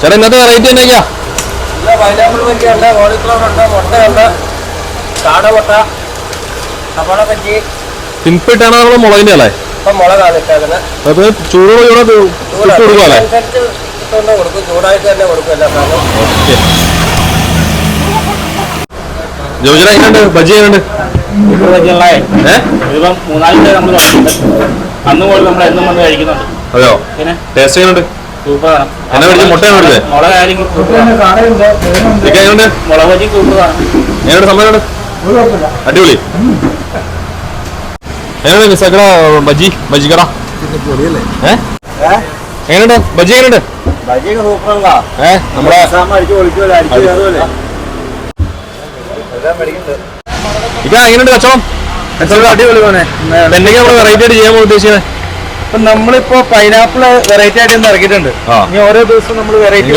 ചേട്ടാ ഇന്നത്തെ വെറൈറ്റി എന്തൊക്കെയാ? പൈനാപ്പിൾ വരികയുണ്ട് കോളിഫ്ലവർ ഉണ്ട് മുട്ടയുണ്ട് കാടമുട്ട സവാള ബജ്ജി സിമ്പിട്ടാണ് നമ്മുടെ മുളകിന്റെ അല്ലേ ഇപ്പം മുളകാണ് ഇട്ടേക്കുന്നത്. അപ്പൊ ചൂടോടെ ചൂടെ ചുട്ട് കൊടുക്കും അല്ലേ? അനുസരിച്ച് ഇട്ടുകൊണ്ട് കൊടുക്കും. ചൂടായിട്ട് തന്നെ കൊടുക്കും എല്ലാ സാധനവും. ജോജന എങ്ങനെയുണ്ട്? ബജി എങ്ങനെയുണ്ട്? ഏഹ് ഇതിപ്പം മൂന്നാലിന്റെ നമ്മൾ തുടങ്ങിയിട്ടുണ്ട് അന്ന് പോലും നമ്മൾ എന്നും വന്ന് കഴിക്കുന്നുണ്ട്. അതെയോ? പിന്നെ? ടേസ്റ്റ് എങ്ങനെയുണ്ട്? എന്നാ എങ്ങനെയുണ്ട് സംഭവം അടിപൊളി. എങ്ങനെയുണ്ട് എങ്ങനെയുണ്ട് എങ്ങനെയുണ്ട് നമ്മുടെ ഇക്ക എങ്ങനെയുണ്ട് കച്ചവടം? അടിപൊളി പോണേ എന്തെങ്കിലും നമ്മൾ വെറൈറ്റി ആയിട്ട് ചെയ്യാൻ ഉദ്ദേശിക്കുന്നത് ഇപ്പൊ നമ്മളിപ്പോ പൈനാപ്പിൾ വെറൈറ്റി ആയിട്ട് ഇറക്കിയിട്ടുണ്ട്. ഇനി ഓരോ ദിവസവും നമ്മൾ വെറൈറ്റി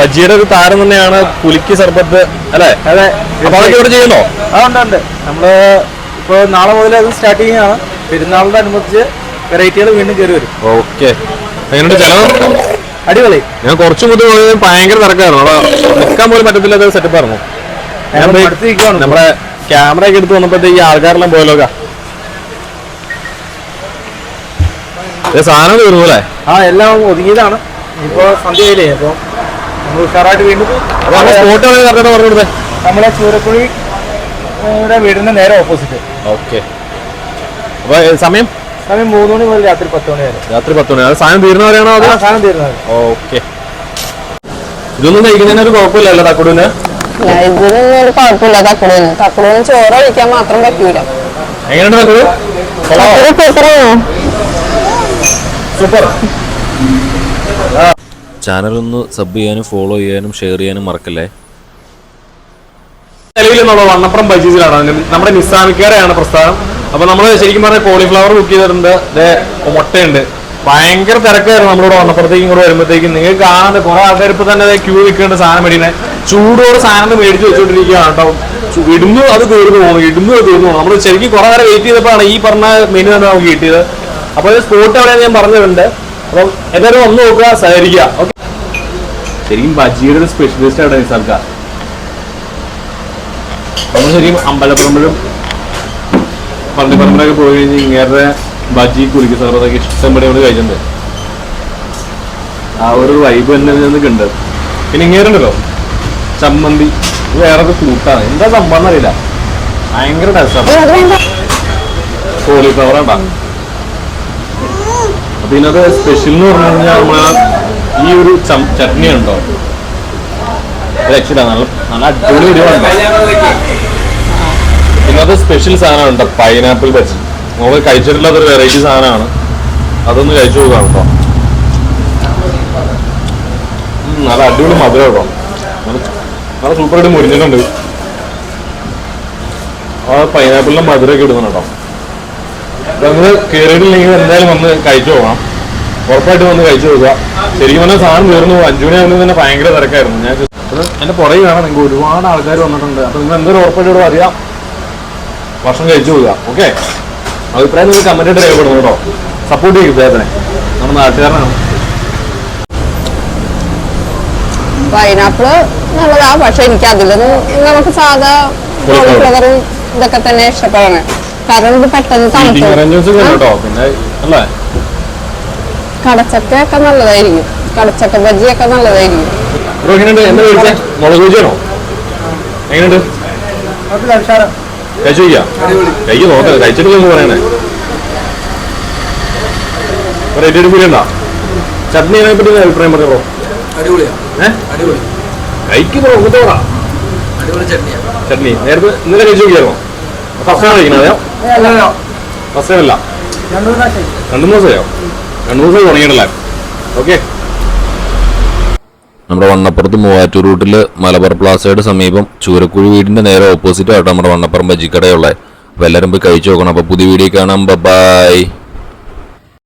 ബജിയുടെ ഒരു താരം തന്നെയാണ് പുലിക്ക് സർബത്ത് അല്ലേ? അതെ അപ്പൊ ഇവിടെ ചെയ്യുന്നോ? ആ ഉണ്ട് ഉണ്ട്. നമ്മൾ ഇപ്പൊ നാളെ മുതൽ അത് സ്റ്റാർട്ട് ചെയ്യുകയാണ്. പെരുന്നാളിന്റെ അനുബന്ധിച്ച് വെറൈറ്റികൾ വീണ്ടും കയറി വരും. ഓക്കെ. അതിനുണ്ട് ചെലവ്? അടിപൊളി. ഞാൻ കുറച്ച് മുതൽ ഭയങ്കര തിരക്കായിരുന്നു. നിൽക്കാൻ പോലും പറ്റത്തില്ലാത്ത സെറ്റപ്പ് ആയിരുന്നു. നമ്മുടെ ക്യാമറ ഒക്കെ എടുത്ത് വന്നപ്പോഴത്തേക്ക് ആൾക്കാരെല്ലാം പോയല്ലോ സാധനം തീർന്നല്ലേ ആ എല്ലാം ഒതുങ്ങിയതാണ്. ഇപ്പോ സന്ധ്യയിലേ അപ്പൊ നമ്മൾ ഉഷാറായിട്ട് വീണ്ടും നമ്മളെ ചൂരക്കുഴി വീടിന് നേരെ ഓപ്പോസിറ്റ് ഓക്കെ അപ്പൊ സമയം? സമയം മൂന്ന് മണി മുതൽ രാത്രി പത്ത് മണി വരെ. രാത്രി പത്ത് മണി. അത് സാധനം തീർന്നവരെയാണോ അത്? സാധനം തീരുന്നത് ഓക്കെ ഇതൊന്നും കഴിക്കുന്നതിന് ഒരു കുഴപ്പമില്ലല്ലോ തക്കുടൂന്? ഇതിനൊന്നും ഒരു കുഴപ്പമില്ല തക്കുടിന്. തക്കുടിന് ചോറ് കഴിക്കാൻ മാത്രം പറ്റൂല. എങ്ങനെയുണ്ട് തക്കുട്? സൂപ്പർ. ചാനൽ ഒന്ന് സബ് ചെയ്യാനും ഫോളോ ചെയ്യാനും ഷെയർ ചെയ്യാനും മറക്കല്ലേ? നിലവിൽ നമ്മൾ വണ്ണപ്പുറം ബജീസിലാണ് നമ്മുടെ നിസ്സാമിക്കാരെയാണ് പ്രസ്ഥാനം. അപ്പൊ നമ്മൾ ശരിക്കും പറഞ്ഞ കോളിഫ്ലവർ കുക്ക് ചെയ്തിട്ടുണ്ട്. മുട്ടയുണ്ട്. ഭയങ്കര തിരക്കായിരുന്നു നമ്മളിവിടെ വണ്ണപ്പുറത്തേക്കും ഇങ്ങോട്ട് വരുമ്പോഴത്തേക്കും നിങ്ങൾക്ക് കാണാതെ കുറെ ആൾക്കാർ ഇപ്പൊ തന്നെ ക്യൂ നിൽക്കേണ്ട സാധനം മേടിക്കണേ ചൂടോടെ സാധനം മേടിച്ച് വെച്ചോണ്ടിരിക്കുകയാണ് കേട്ടോ. ഇടുന്നു അത് തീർന്നു പോകുന്നു ഇടുന്നു അത് തീർന്നു പോകുന്നു നമ്മൾ ശരിക്കും കുറെ നേരം വെയിറ്റ് ചെയ്തപ്പോഴാണ് ഈ പറഞ്ഞ മെനു തന്നെ നമുക്ക് കിട്ടിയത്. അപ്പോൾ സ്പോട്ട് എവിടെയാണ് ഞാൻ പറഞ്ഞിട്ടുണ്ട്. അപ്പം എല്ലാവരും വന്ന് നോക്കുക സഹകരിക്കുക. ഓക്കെ ശരിക്കും ബജിയുടെ ഒരു സ്പെഷ്യലിസ്റ്റ് ആണ് സർക്കാർ. നമ്മൾ ശരിക്കും അമ്പലപ്പറമ്പിലും പള്ളിപ്പറമ്പിലൊക്കെ പോയി കഴിഞ്ഞ് ഇങ്ങേരുടെ ബജി കുലിക്ക് സാറതൊക്കെ ഇഷ്ടംപടി നമ്മൾ കഴിച്ചിട്ടുണ്ട്. ആ ഒരു വൈബ് തന്നെ നിന്നൊക്കെ ഉണ്ട് പിന്നെ ഇങ്ങേരുണ്ടല്ലോ. ചമ്മന്തി ഇത് വേറെ ഒരു കൂട്ടാണ്. എന്താ സംഭവം എന്നറിയില്ല. ഭയങ്കര ടേസ്റ്റാണ് കോളിഫ്ലവർ ഉണ്ടാ അപ്പൊ ഇതിനകത്ത് സ്പെഷ്യൽ എന്ന് പറഞ്ഞു കഴിഞ്ഞാൽ നമ്മളെ ഈ ഒരു ചട്നി ഉണ്ടോ? രക്ഷിത നല്ല നല്ല അടിപൊളി എരിവാണ് ഇതിനകത്ത് സ്പെഷ്യൽ സാധനമുണ്ട് പൈനാപ്പിൾ ബജി നമ്മൾ കഴിച്ചിട്ടുള്ളത് ഒരു വെറൈറ്റി സാധനമാണ്. അതൊന്ന് കഴിച്ചു നോക്കാം കേട്ടോ. നല്ല അടിപൊളി മധുരം കേട്ടോ. നല്ല സൂപ്പറായിട്ട് മുരിഞ്ഞിട്ടുണ്ട്. ആ പൈനാപ്പിളിന്റെ മധുരമൊക്കെ ഇടുന്നു നിങ്ങൾ കയറിയിട്ടില്ലെങ്കിൽ എന്തായാലും വന്ന് കഴിച്ചു പോകാം ഉറപ്പായിട്ട് വന്ന് കഴിച്ചു നോക്കുക ശരിക്കും പറഞ്ഞാൽ സാധനം തീർന്നു അഞ്ചു മണി തന്നെ ഭയങ്കര തിരക്കായിരുന്നു. ഞാൻ എന്റെ പുറകെ കാണാൻ നിങ്ങൾക്ക് ഒരുപാട് ആൾക്കാർ വന്നിട്ടുണ്ട്. അപ്പൊ നിങ്ങൾ എന്തൊരു ഉറപ്പായിട്ട് അറിയാം ഭക്ഷണം കഴിച്ചു പോവുക. ഓക്കെ? അഭിപ്രായം നിങ്ങൾ കമന്റ് ആയിട്ട് രേഖപ്പെടുന്നു കേട്ടോ. സപ്പോർട്ട് ചെയ്യും ഇദ്ദേഹത്തിനെ നമ്മുടെ നാട്ടുകാരനാണ്. പൈനാപ്പിൾ നല്ലതാ. പക്ഷെ എനിക്ക് അതിലൊന്നും നമുക്ക് സാധാ ഇതൊക്കെ തന്നെ ഇഷ്ടപ്പെടണേ കാരണം ഇത് പെട്ടെന്ന് തണുത്തു. കടച്ചക്ക ഒക്കെ നല്ലതായിരിക്കും. കടച്ചക്ക ബജിയൊക്കെ നല്ലതായിരിക്കും. മുളക് ബജിയാണോ? എങ്ങനെയുണ്ട്? കഴിച്ചു നോക്കാം. കഴിച്ചിട്ടില്ലെന്ന് പറയണേ. റേറ്റ് പറ്റി അഭിപ്രായം പറഞ്ഞു ബ്രോ കഴിക്ക് ചട്നി. നേരത്തെ ഇന്നലെ കഴിച്ചു നോക്കിയായിരുന്നോ? ഫസ്റ്റ് ടൈം ഫസ്റ്റ് ടൈം അല്ല രണ്ടു മൂന്ന് ദിവസമായോ രണ്ടു മൂന്ന് ദിവസം തുടങ്ങിയിട്ടില്ല. ഓക്കെ. നമ്മുടെ വണ്ണപ്പുറത്ത് മൂവാറ്റൂർ റൂട്ടിൽ മലബാർ പ്ലാസയുടെ സമീപം ചൂരക്കുഴി വീടിന്റെ നേരെ ഓപ്പോസിറ്റ് ആയിട്ട് നമ്മുടെ വണ്ണപ്പുറം ബജിക്കടയുള്ളത്. അപ്പോൾ എല്ലാവരും പോയി കഴിച്ചു നോക്കണം. അപ്പോൾ പുതിയ വീഡിയോ കാണാം. ബൈ